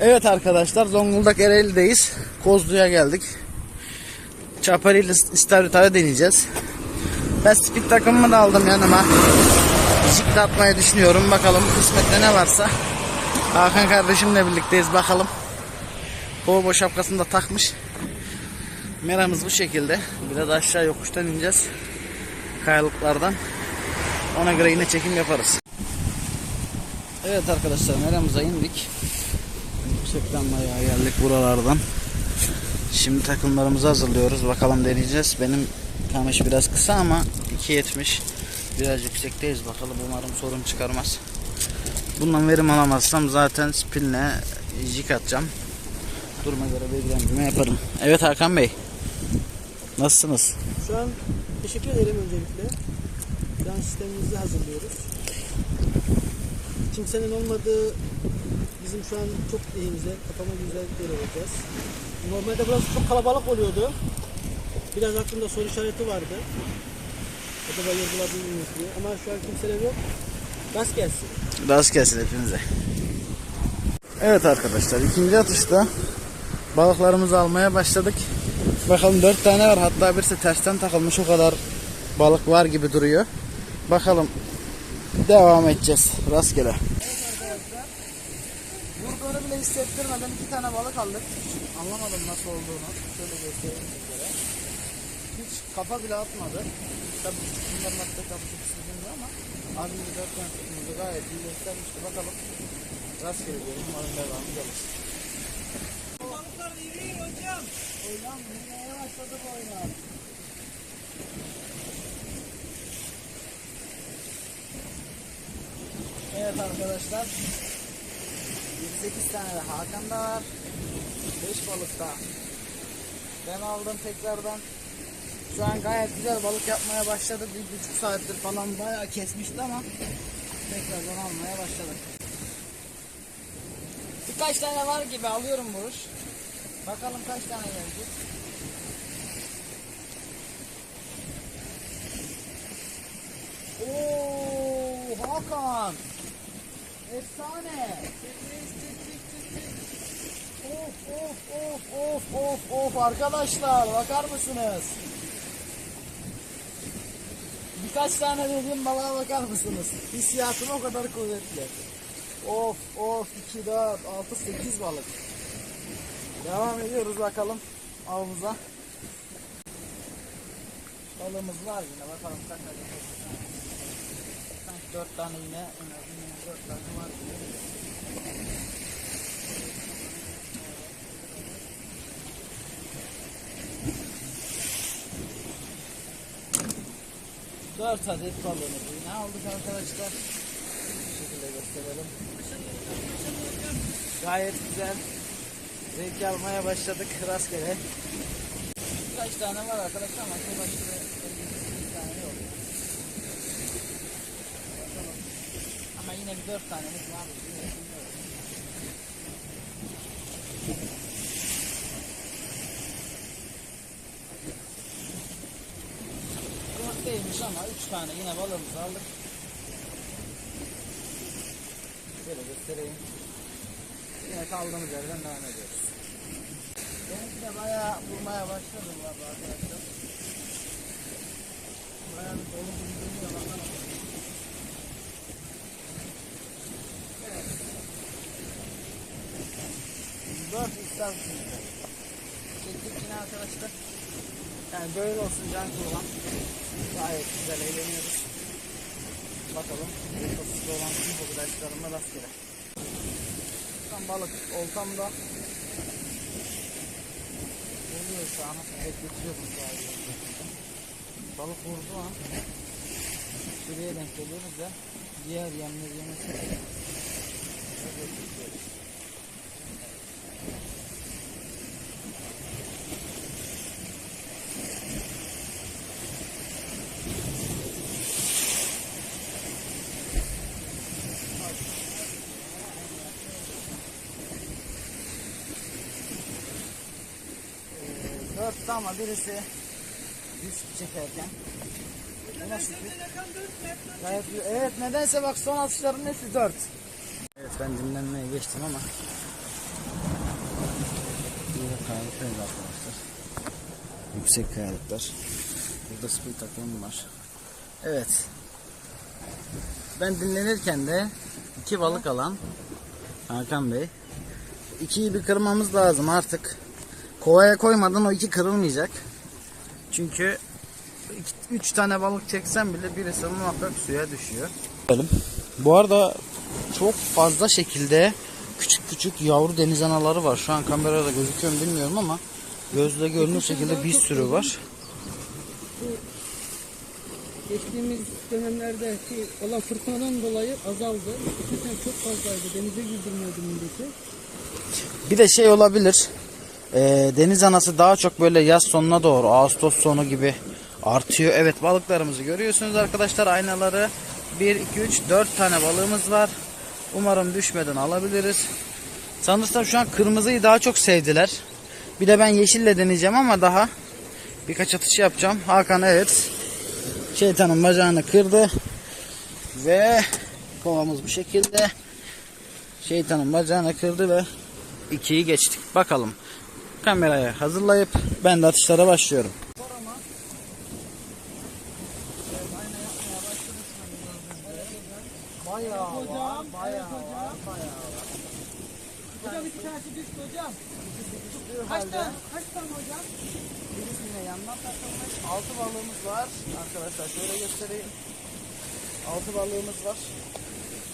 Evet arkadaşlar Zonguldak Ereğli'deyiz. Kozlu'ya geldik. Çapari ile İstavrita'ya deneyeceğiz. Ben speed takımımı da aldım yanıma. De atmayı düşünüyorum. Bakalım kısmette ne varsa. Hakan kardeşimle birlikteyiz bakalım. Bobo şapkasını da takmış. Meramız bu şekilde. Biraz aşağı yokuştan ineceğiz. Kayalıklardan. Ona göre yine çekim yaparız. Evet arkadaşlar meramıza indik. Yüksekten bayağı geldik buralardan. Şimdi takımlarımızı hazırlıyoruz. Bakalım deneyeceğiz. Benim kamış biraz kısa ama 2.70. Biraz yüksekteyiz. Bakalım umarım sorun çıkarmaz. Bundan verim alamazsam zaten spinle jig atacağım. Duruma göre bilgilendirme yaparım. Evet Hakan Bey. Nasılsınız? Şu an teşekkür ederim öncelikle. Şu an sistemimizi hazırlıyoruz. Kimsenin olmadığı bizim şu an çok lehimize, kafama güzellikler olacağız. Normalde burası çok kalabalık oluyordu. Biraz aklımda soru işareti vardı. Acaba yargıladınız mı diye. Ama şu an kimseler yok. Gaz gelsin. Rast gelsin hepinize. Evet arkadaşlar ikinci atışta balıklarımızı almaya başladık. Bakalım dört tane var hatta birisi tersten takılmış o kadar balık var gibi duruyor. Bakalım devam edeceğiz rastgele. Bile hissettirmeden iki tane balık aldık. Anlamadım nasıl olduğunu. Şöyle göstereyim sizlere. Hiç kafa bile atmadı. Tabii bunların attığı kapı çok sıkıntı ama abimiz dört tane tutumuzu gayet iyi göstermişti. Bakalım rastgele diyelim. Umarım devamı gelir. Balıklar iri hocam. Oynan yine başladı bu oynar. Evet arkadaşlar. 28 tane de Hakan'da var. 5 balık da ben aldım tekrardan. Şu an gayet güzel balık yapmaya başladı. Bir buçuk saattir falan bayağı kesmişti ama tekrardan almaya başladık. Birkaç tane var gibi alıyorum Buruş. Bakalım kaç tane gelecek. Oo Hakan. Efsane. Of of of of of arkadaşlar bakar mısınız? Birkaç tane dediğim balığa bakar mısınız? Hissiyatım o kadar kuvvetli. Of of 2 4 6 8 balık. Devam ediyoruz bakalım avımıza. Balığımız var yine bakalım kaç tane 4 tane yine en 4 tane var. Dört adet balığımızı yine aldık arkadaşlar. Bu şekilde gösterelim. Gayet güzel. Renk almaya başladık rastgele. Kaç tane var arkadaşlar ama şu başka bir tane yok. Ama yine bir dört tanemiz var. Değilmiş ama üç tane yine balığımızı aldık. Şöyle göstereyim. Yine kaldığımız yerden devam ediyoruz. Benimki de bayağı vurmaya başladı bu arada arkadaşlar. Bayağı bir dolu gibi dönüyor bakalım. Evet. Dört ister Çektik yine arkadaşlar. Yani böyle olsun can kullan. Gayet güzel eğleniyoruz. Bakalım. Ekosisli olan tüm arkadaşlarımla rastgele. Tam balık oltamda Vuruyor şu an. Bekletiyorum sadece. Balık vurdu an. Şuraya denk geliyoruz da diğer yemleri yemesi. Bekletiyoruz. Ama birisi disk çekerken. Ona şükür. Gayet. Evet nedense bak son atışların hepsi dört. Evet ben dinlenmeye geçtim ama Burada kayalıktayız arkadaşlar. Yüksek kayalıklar. Burada speed takımım var. Evet. Ben dinlenirken de iki balık alan Hakan Bey. İkiyi bir kırmamız lazım artık. Kovaya koymadan o iki kırılmayacak. Çünkü iki- üç tane balık çeksen bile birisi muhakkak suya düşüyor. Bu arada çok fazla şekilde küçük küçük yavru deniz anaları var. Şu an kamerada gözüküyor mu bilmiyorum ama gözle görünür şekilde bir sürü var. Geçtiğimiz dönemlerdeki olan fırtınadan dolayı azaldı. Eskiden çok fazlaydı. Denize girdirmiyordu milleti. Bir de şey olabilir. E, deniz anası daha çok böyle yaz sonuna doğru Ağustos sonu gibi artıyor. Evet balıklarımızı görüyorsunuz arkadaşlar aynaları. 1, 2, 3, 4 tane balığımız var. Umarım düşmeden alabiliriz. Sanırsam şu an kırmızıyı daha çok sevdiler. Bir de ben yeşille deneyeceğim ama daha birkaç atış yapacağım. Hakan evet şeytanın bacağını kırdı. Ve kovamız bu şekilde. Şeytanın bacağını kırdı ve ikiyi geçtik. Bakalım. Kamerayı hazırlayıp ben de atışlara başlıyorum. Bayağı var, bayağı var, bayağı var. Hocam iki tanesi düştü hocam. Kaç tane? Tane hocam? Birisine. Altı balığımız var. Arkadaşlar şöyle göstereyim. Altı balığımız var.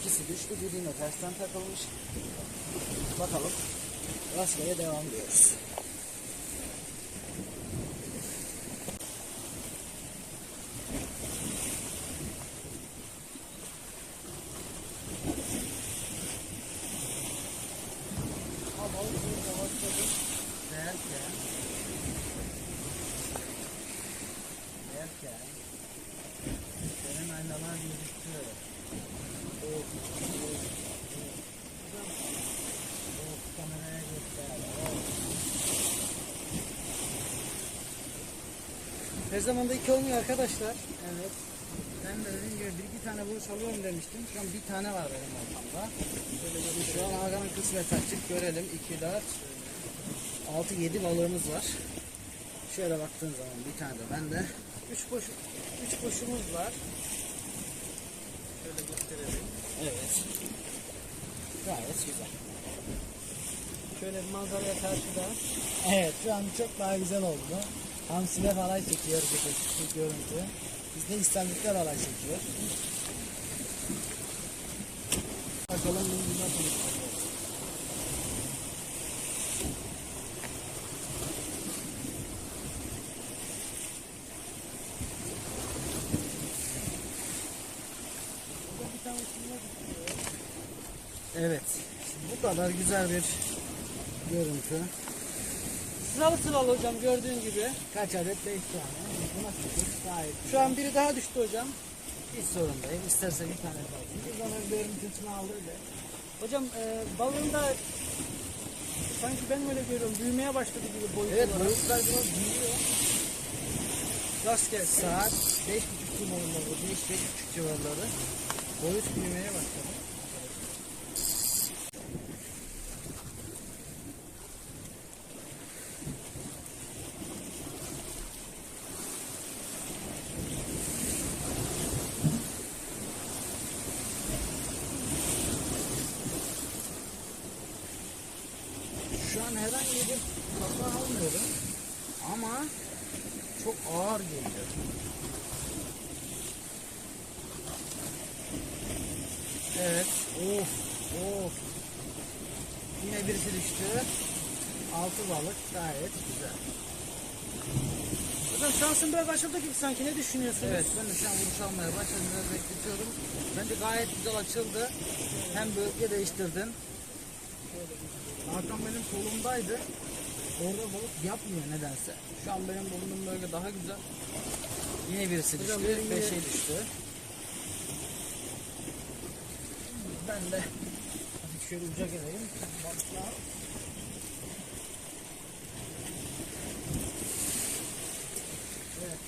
İkisi düştü. Biri yine tersten takılmış. Bakalım. Rastgele devam ediyoruz. Derken derken senin aynalar gözüktü. Of, of, of. Of, kameraya göster. Of. Her zaman da iki olmuyor arkadaşlar. Evet. Ben de dediğim gibi bir iki tane vuruş alıyorum demiştim. Şu an bir tane var benim ortamda. Şu an Hakan'ın kısmet açık görelim. 2, 4, 6, 7 balığımız var. Şöyle baktığın zaman bir tane de bende. Üç boş, üç boşumuz var. Şöyle gösterelim. Evet. Gayet güzel. Şöyle manzaraya karşıda. Evet şu an çok daha güzel oldu. Hamsiler halay çekiyor bu görüntü. Bizde istavritler halay çekiyor. Bakalım bunu nasıl. Evet. Bu kadar güzel bir görüntü. Sıralı sıralı hocam gördüğün gibi. Kaç adet? 5 tane. Bu nasıl bir gayet Şu an biri daha düştü hocam. hiç sorun değil. İsterse bir tane kalsın. Biz onun görüntüsünü da. Hocam e, balığın da sanki ben öyle görüyorum. Büyümeye başladı gibi boyut Evet boyutlar biraz büyüyor. Rast gelsin. Saat 5.30 civarları, 5-5.30 civarları. Boyut büyümeye başladı. Şu an herhangi bir kafa almıyorum ama çok ağır geliyor. Evet. Of. Of. Yine birisi düştü. Altı balık gayet güzel. Şansın biraz açıldı gibi sanki. Ne düşünüyorsunuz? Evet ben de şu an vuruş almaya başladım. Biraz bekletiyorum. Bence gayet güzel açıldı. Hem bölge değiştirdin. Hakan benim solumdaydı. Orada balık yapmıyor nedense. Şu an benim bulunduğum bölge daha güzel. Yine birisi düştü. Beşe düştü. Ben de şöyle uca geleyim. Balıklar.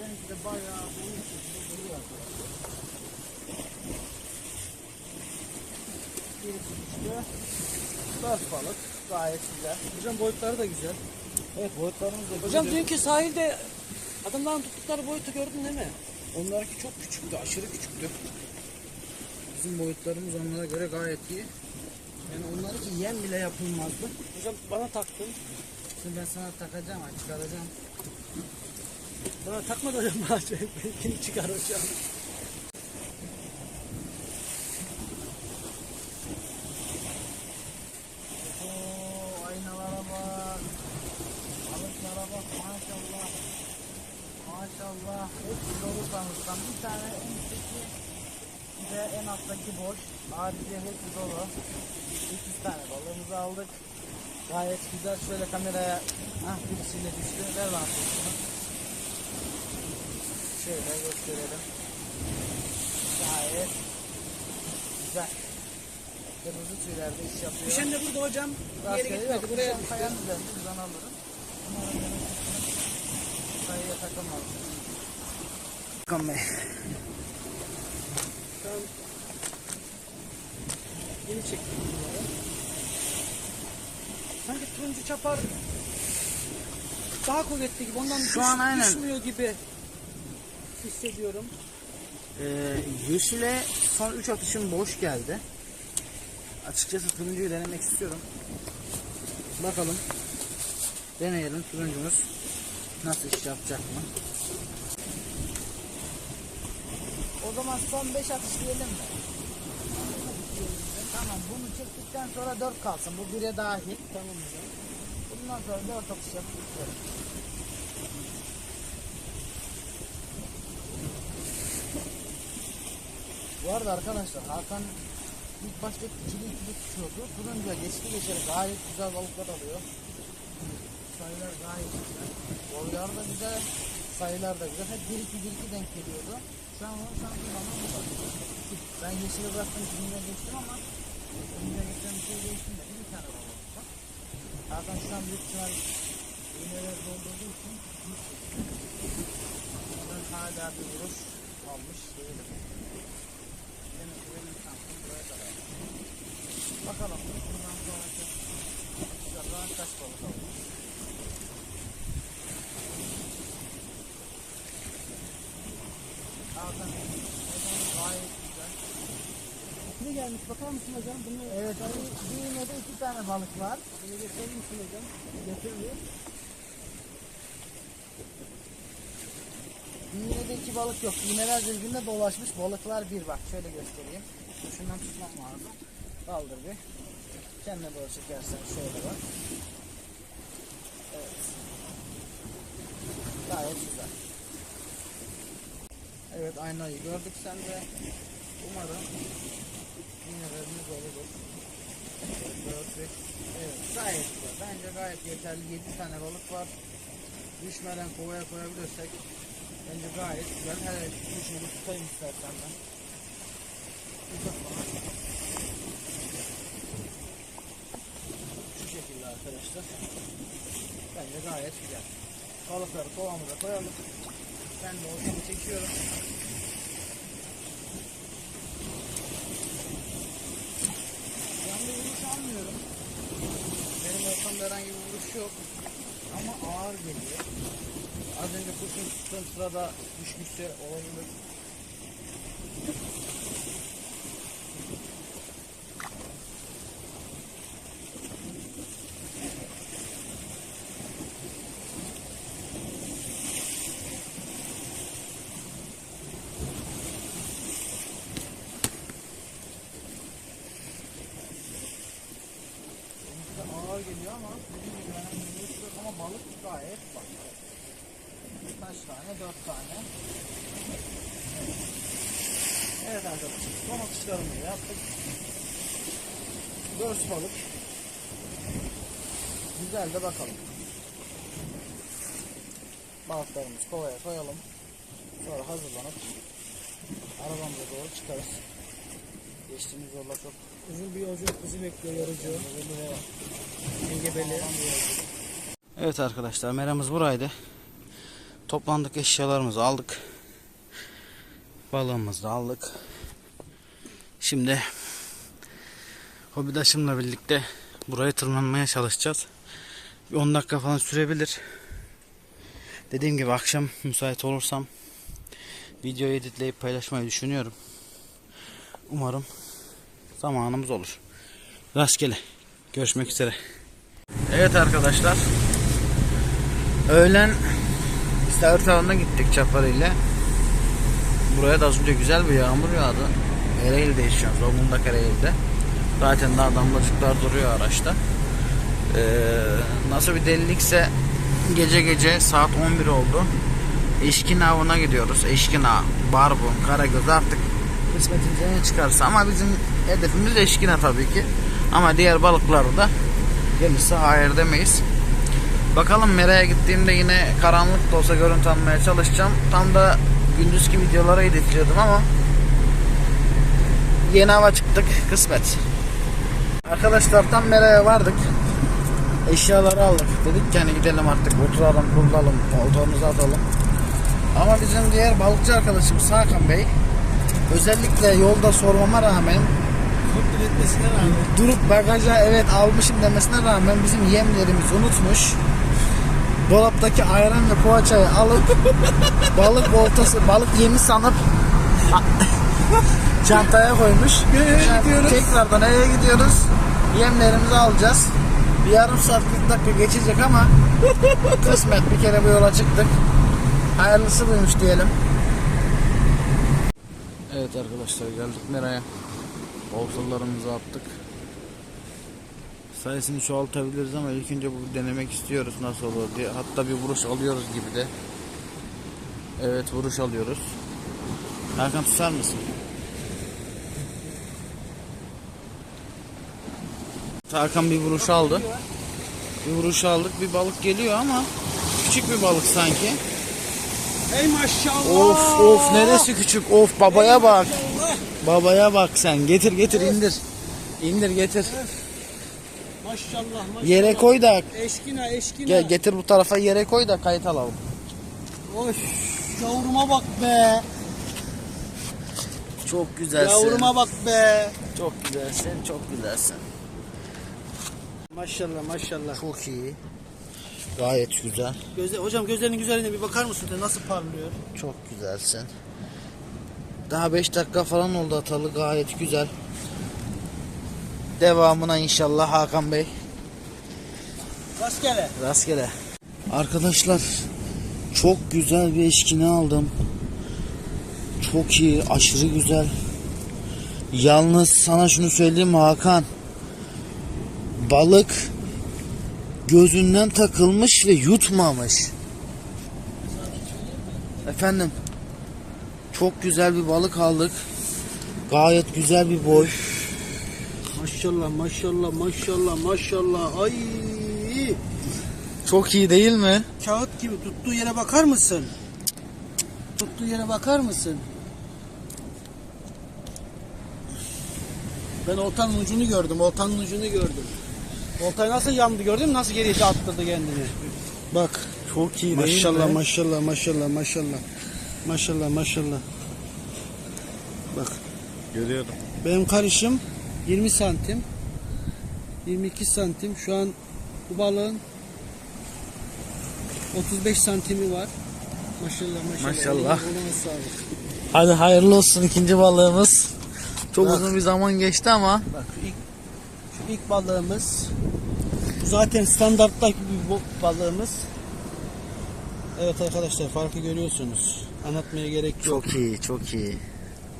Benimki de bayağı arkadaşlar. Birisi düştü. Dört balık. Gayet güzel. Hocam boyutları da güzel. Evet boyutlarımız da Hocam güzel. dünkü sahilde adamların tuttukları boyutu gördün değil mi? Onlarınki çok küçüktü, aşırı küçüktü. Bizim boyutlarımız onlara göre gayet iyi. Yani onlarınki yem bile yapılmazdı. Hocam bana taktın. Şimdi ben sana takacağım, ha, çıkaracağım. Bana takmadı hocam bana Belki çıkar hocam. Oo, aynalara bak. Maşallah. Maşallah. Hepsi dolu sanırsam. Bir tane en üstteki de en alttaki boş. Harici hepsi dolu. 8 tane balığımızı aldık. Gayet güzel. Şöyle kameraya ah birisiyle düştü. Ver bana. Şöyle gösterelim. Gayet güzel. Kırmızı tüylerde iş yapıyor. Düşen de burada hocam. Rastgele gitmedi yok. buraya düştü. kayanın üzerinde buradan alırım. Sayıya takılmaz. Hakan Bey. An yeni çektim bunları. Sanki turuncu çapar daha kuvvetli gibi. Ondan Şu düş- an aynen. düşmüyor gibi hissediyorum. Ee, yeşile son 3 atışım boş geldi. Açıkçası turuncuyu denemek istiyorum. Bakalım. Deneyelim turuncumuz nasıl iş yapacak mı? O zaman son 5 atış diyelim mi? Tamam bunu çektikten sonra 4 kalsın. Bu 1'e dahil. Tamam hocam. Bundan sonra 4 atış yapıp Bu arada arkadaşlar Hakan ilk başta ikili ikili tutuyordu. Turuncuya geçti geçeri gayet güzel balıklar alıyor. Sayılar gayet güzel. Boylar da güzel. Sayılar da güzel. Hep 1 2 1 2 denk geliyordu. Şu an onu ama bu var. Ben yeşili bıraktım turuncuya geçtim ama turuncuya geçen bir şey geçtim de bir tane balık var. Hakan şu an büyük ihtimal iğneleri doldurduğu için ben hala bir vuruş almış değilim. Demek ki benim şansım buraya kadar. Bakalım bundan sonraki atışlardan kaç balık alır. Hakan gayet güzel. Ne gelmiş bakar mısın hocam? Bunu Evet, bir iğnede iki tane balık var. Bunu getirir misin hocam? Getirdim. İğnede iki balık yok. İğneler birbirine dolaşmış. Balıklar bir bak. Şöyle göstereyim. Şundan tutmam lazım. Kaldır bir. Kendine doğru çekersen şöyle bak. Evet. Gayet güzel. Evet aynayı gördük sen de. Umarım iğnelerimiz olur. Gördük. Evet gayet güzel. Bence gayet yeterli. 7 tane balık var. Düşmeden kovaya koyabilirsek bence gayet güzel. Hele kuşunu bir tutayım istersen ben. Uzat bana. Şu şekilde arkadaşlar. Bence gayet güzel. Balıkları kovamıza koyalım. Ben de ortamı çekiyorum. Yanında vuruş almıyorum. Benim ortamda herhangi bir vuruş yok. Ama ağır geliyor. Az önce kurşun tuttuğum sırada düşmüşse olabilir. Sonuçta ağır geliyor ama dediğim gibi herhangi bir vuruş yok ama balık gayet bak. Kaç tane? Dört tane. Evet arkadaşlar son atışlarımızı yaptık. Dört balık. Güzel de bakalım. Balıklarımızı kovaya koyalım. Sonra hazırlanıp arabamıza doğru çıkarız. Geçtiğimiz yollar çok Uzun bir yolculuk bizi bekliyor yorucu. Engebeli. Evet arkadaşlar meramız buraydı. Toplandık eşyalarımızı aldık. Balığımızı da aldık. Şimdi hobidaşımla birlikte Buraya tırmanmaya çalışacağız. Bir 10 dakika falan sürebilir. Dediğim gibi akşam müsait olursam videoyu editleyip paylaşmayı düşünüyorum. Umarım zamanımız olur. Rastgele. Görüşmek üzere. Evet arkadaşlar. Öğlen İstavrit Ağı'na gittik Çapar ile. Buraya da az önce güzel bir yağmur yağdı. Ereğli'deyiz şu an. Zonguldak Ereğli'de. Zaten daha damlacıklar duruyor araçta. Ee, nasıl bir delilikse gece gece saat 11 oldu. Eşkin avına gidiyoruz. Eşkin av, barbun, karagöz artık kısmetimize ne çıkarsa ama bizim hedefimiz eşkina tabii ki. Ama diğer balıkları da gelirse hayır demeyiz. Bakalım Mera'ya gittiğimde yine karanlık da olsa görüntü almaya çalışacağım. Tam da gündüzki videolara editliyordum ama yeni hava çıktık kısmet. Arkadaşlar tam Mera'ya vardık. Eşyaları aldık. Dedik ki hani gidelim artık oturalım, kurulalım, oltamızı atalım. Ama bizim diğer balıkçı arkadaşımız Hakan Bey özellikle yolda sormama rağmen Çok etmesine rağmen. durup bagaja evet almışım demesine rağmen bizim yemlerimizi unutmuş. Dolaptaki ayran ve poğaçayı alıp balık oltası, balık yemi sanıp çantaya koymuş. Nereye Şimdi gidiyoruz? Tekrardan eve gidiyoruz. Yemlerimizi alacağız. Bir yarım saat 40 dakika geçecek ama kısmet bir kere bu yola çıktık. Hayırlısı buymuş diyelim. Evet arkadaşlar geldik Mera'ya. Oltalarımızı attık. Sayısını çoğaltabiliriz ama ilk önce bu denemek istiyoruz nasıl olur diye. Hatta bir vuruş alıyoruz gibi de. Evet vuruş alıyoruz. Hakan tutar mısın? Hakan bir vuruş aldı. Bir vuruş aldık. Bir balık geliyor ama küçük bir balık sanki. Ey maşallah. Of of neresi küçük? Of babaya bak. Babaya bak sen. Getir getir indir. İndir getir. Maşallah maşallah. Yere koy da Eşkina eşkina. gel getir bu tarafa yere koy da kayıt alalım. Oy, yavruma bak be. Çok güzelsin. Yavruma bak be. Çok güzelsin. Çok güzelsin. Maşallah maşallah. Çok iyi. Gayet güzel. Gözle, hocam gözlerinin güzelliğine bir bakar mısın? Nasıl parlıyor? Çok güzelsin. Daha 5 dakika falan oldu atalı. Gayet güzel. Devamına inşallah Hakan Bey. Rastgele. Rastgele. Arkadaşlar çok güzel bir eşkine aldım. Çok iyi, aşırı güzel. Yalnız sana şunu söyleyeyim mi Hakan. Balık gözünden takılmış ve yutmamış. Efendim. Çok güzel bir balık aldık. Gayet güzel bir boy. Maşallah maşallah maşallah maşallah. Ay. Çok iyi değil mi? Kağıt gibi tuttuğu yere bakar mısın? Tuttuğu yere bakar mısın? Ben oltanın ucunu gördüm. Oltanın ucunu gördüm. Oltay nasıl yandı gördün mü? Nasıl geriye attırdı kendini. Bak. Çok iyi Maşallah maşallah maşallah maşallah. Maşallah maşallah. Bak. Görüyorum. Benim karışım 20 santim. 22 santim. Şu an bu balığın 35 santimi var. Maşallah maşallah. Maşallah. Eline- eline sağlık. Hadi hayırlı olsun ikinci balığımız. Çok Bak. uzun bir zaman geçti ama Bak ilk, ilk balığımız. Bu zaten standarttaki bir balığımız. Evet arkadaşlar farkı görüyorsunuz. Anlatmaya gerek yok. çok iyi, çok iyi.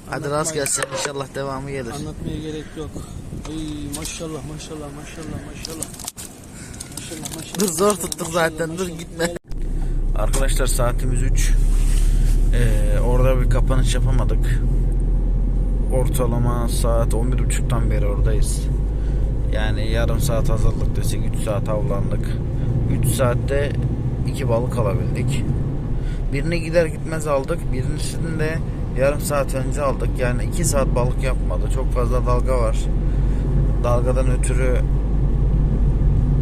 Hadi Anlatmayın. rast gelsin inşallah devamı gelir. Anlatmaya gerek yok. Ay maşallah maşallah maşallah maşallah. Maşallah maşallah. Dur zor tuttuk maşallah, zaten dur gitme. Arkadaşlar saatimiz 3. Ee, orada bir kapanış yapamadık. Ortalama saat 11.30'dan beri oradayız. Yani yarım saat hazırlık desek 3 saat avlandık. 3 saatte 2 balık alabildik. Birini gider gitmez aldık. Birincisini de yarım saat önce aldık. Yani 2 saat balık yapmadı. Çok fazla dalga var. Dalgadan ötürü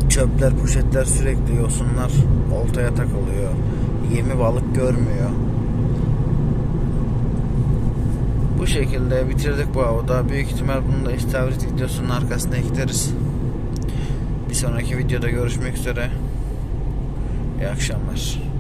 çöpler, poşetler sürekli yosunlar oltaya takılıyor. Yemi balık görmüyor. Bu şekilde bitirdik bu avı. Daha büyük ihtimal bunu da istavrit videosunun arkasına ekleriz. Bir sonraki videoda görüşmek üzere. İyi akşamlar.